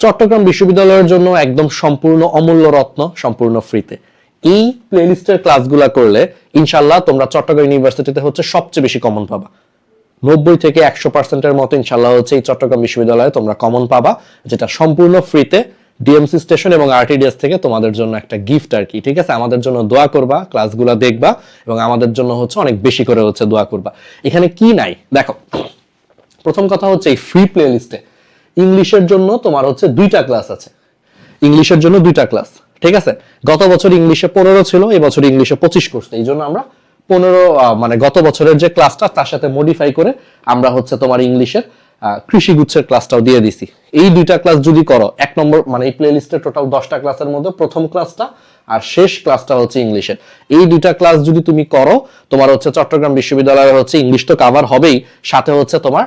চট্টগ্রাম বিশ্ববিদ্যালয়ের জন্য একদম সম্পূর্ণ অমূল্য রত্ন, সম্পূর্ণ ফ্রিতে। এই প্লেলিস্টের ক্লাসগুলো করলে ইনশাল্লাহ তোমরা চট্টগ্রাম ইউনিভার্সিটিতে হচ্ছে সবচেয়ে বেশি কমন পাবা। নব্বই থেকে একশো পার্সেন্টের মতো ইনশাল্লাহ হচ্ছে এই চট্টগ্রাম বিশ্ববিদ্যালয়ে তোমরা কমন পাবা, যেটা সম্পূর্ণ ফ্রিতে ডিএমসি স্টেশন এবং আরটিডিএস থেকে তোমাদের জন্য একটা গিফট আর কি, ঠিক আছে? আমাদের জন্য দোয়া করবা ক্লাসগুলো দেখবা এবং আমাদের জন্য হচ্ছে অনেক বেশি করে হচ্ছে দোয়া করবা। এখানে কি নাই? দেখো, প্রথম কথা হচ্ছে এই ফ্রি প্লে লিস্টে ইংলিশের জন্য তোমার হচ্ছে দুইটা ক্লাস আছে। ইংলিশের জন্য দুইটা ক্লাস ঠিক আছে? গত বছর ইংলিশে পনেরো ছিল, এই বছর ইংলিশে পঁচিশ করছে এই জন্য আমরা পনেরো মানে গত বছরের যে ক্লাসটা তার সাথে মডিফাই করে আমরা হচ্ছে তোমার ইংলিশের কৃষিগুচ্ছের ক্লাসটাও দিয়ে দিছি। এই দুইটা ক্লাস যদি করো, এক নম্বর মানে এই প্লে লিস্টে টোটাল দশটা ক্লাসের মধ্যে প্রথম ক্লাসটা আর শেষ ক্লাসটা হচ্ছে ইংলিশের। এই দুইটা ক্লাস যদি তুমি করো, তোমার হচ্ছে চট্টগ্রাম বিশ্ববিদ্যালয়ে হচ্ছে ইংলিশ তো কাভার হবেই, সাথে হচ্ছে তোমার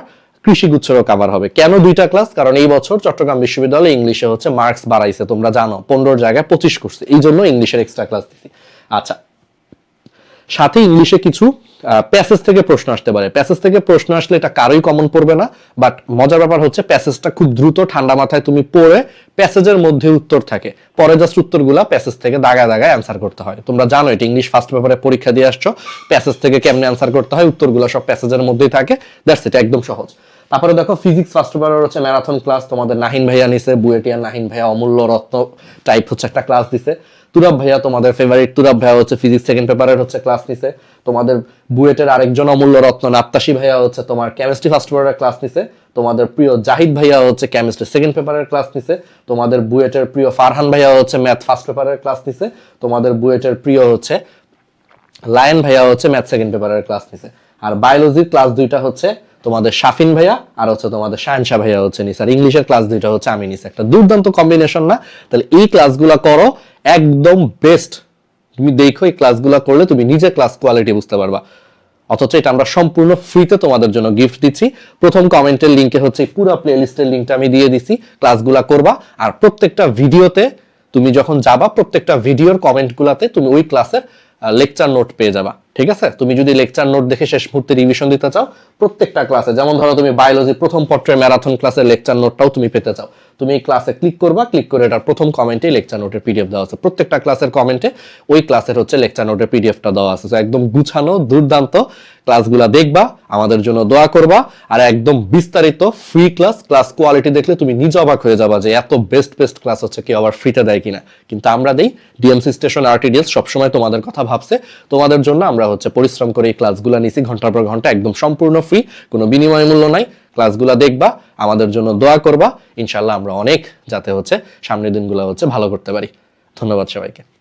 কৃষিগুচ্ছেরও কাভার হবে। কেন দুইটা ক্লাস কারণ এই বছর চট্টগ্রাম বিশ্ববিদ্যালয়ে ইংলিশে হচ্ছে মার্কস বাড়াইছে, তোমরা জানো, পনেরোর জায়গায় পঁচিশ করছে। এই জন্য ইংলিশের এক্সট্রা ক্লাস দিছি। আচ্ছা সাথে ইংলিশে কিছু প্যাসেজ থেকে প্রশ্ন আসতে পারে। প্যাসেজ থেকে প্রশ্ন আসলে এটা কারোই কমন পড়বে না বাট মজার ব্যাপার হচ্ছে প্যাসেজটা খুব দ্রুত ঠান্ডা মাথায় তুমি পড়ে প্যাসেজের মধ্যে উত্তর থাকে। পরে জাস্ট উত্তরগুলা প্যাসেজ থেকে দাগায় দাগায় অ্যান্সার করতে হয়। তোমরা জানো, এটা ইংলিশ ফার্স্ট পেপারে পরীক্ষা দিয়ে আসছো প্যাসেজ থেকে কেমনে অ্যান্সার করতে হয়, উত্তরগুলো সব প্যাসেজের মধ্যেই থাকে। দ্যাটস এটা একদম সহজ। তারপরে দেখো ফিজিক্স ফার্স্ট পেপারের হচ্ছে ম্যারাথন ক্লাস তোমাদের নাহিন ভাইয়া নিছে, বুয়েটিয়ার নাহিন ভাইয়া অমূল্য রত্ন টাইপ হচ্ছে একটা ক্লাস দিছে। তুরাব ভাইয়া তোমাদের ফেভারিট তুরাব ভাইয়া হচ্ছে ফিজিক্স সেকেন্ড পেপারের হচ্ছে ক্লাস নিছে। তোমাদের বুয়েটের আরেকজন অমূল্য রত্ন নাপ্তাসী ভাইয়া হচ্ছে তোমার কেমিস্ট্রি ফার্স্ট পেপারের ক্লাস নিছে। তোমাদের প্রিয় জাহিদ ভাইয়া হচ্ছে কেমিস্ট্রি সেকেন্ড পেপারের ক্লাস নিছে। তোমাদের বুয়েটের প্রিয় ফারহান ভাইয়া হচ্ছে ম্যাথ ফার্স্ট পেপারের ক্লাস নিছে। তোমাদের বুয়েটের প্রিয় হচ্ছে লায়ন ভাইয়া হচ্ছে ম্যাথ সেকেন্ড পেপারের ক্লাস নিছে। আর বায়োলজির ক্লাস দুইটা হচ্ছে তোমাদের শাফিন ভাইয়া আর হচ্ছে তোমাদের শাহানশাহ ভাইয়া হচ্ছে নিছে আর ইংলিশের ক্লাস দুইটা হচ্ছে আমি নিছি। একটা দুর্দান্ত কম্বিনেশন না? তাহলে এই ক্লাসগুলো করো, একদম বেস্ট তুমি দেখো এই ক্লাসগুলো করলে তুমি নিজে ক্লাস কোয়ালিটি বুঝতে পারবা। অথচ এটা আমরা সম্পূর্ণ ফ্রিতে তোমাদের জন্য গিফট দিচ্ছি। প্রথম কমেন্টের লিঙ্কে হচ্ছে পুরো প্লে লিস্টের লিঙ্কটা আমি দিয়ে দিছি। ক্লাসগুলা করবা আর প্রত্যেকটা ভিডিওতে তুমি যখন যাবা, প্রত্যেকটা ভিডিওর কমেন্টগুলাতে তুমি ওই ক্লাসের লেকচার নোট পেয়ে যাবা। ঠিক আছে? তুমি যদি লেকচার নোট দেখে শেষ মুহূর্তে রিভিশন দিতে চাও, প্রত্যেকটা ক্লাসে যেমন ধরো তুমি বায়োলজি প্রথম পত্রের ম্যারাথন ক্লাসের লেকচার নোটটাও তুমি পেতে চাও। তুমি এই ক্লাসে ক্লিক করবা ক্লিক করে এটার প্রথম কমেন্টে লেকচার নোটের পিডিএফ দেওয়া আছে। প্রত্যেকটা ক্লাসের কমেন্টে ওই ক্লাসের হচ্ছে লেকচার নোটের পিডিএফটা দেওয়া আছে। So, একদম গুছানো, দুর্দান্ত ক্লাসগুলা দেখবা, আমাদের জন্য দোয়া করবা, আর একদম বিস্তারিত ফ্রি ক্লাস ক্লাস কোয়ালিটি দেখলে তুমি নিজে অবাক হয়ে যাবা যে এত বেস্ট বেস্ট ক্লাস হচ্ছে, কেউ আবার ফ্রিতে দেয় কিনা। কিন্তু আমরা দেই ডিএমসি স্টেশন আরটিডিএস সবসময় তোমাদের কথা ভাবছে। তোমাদের জন্য আমরা হচ্ছে পরিশ্রম করে এই ক্লাসগুলো নিছি, ঘণ্টার পর ঘণ্টা একদম সম্পূর্ণ ফ্রি কোনো বিনিময় মূল্য নাই। ক্লাসগুলো দেখবা, আমাদের জন্য দোয়া করবা। ইনশাল্লাহ আমরা অনেক যাতে হচ্ছে সামনের দিনগুলো হচ্ছে ভালো করতে পারি। ধন্যবাদ সবাইকে।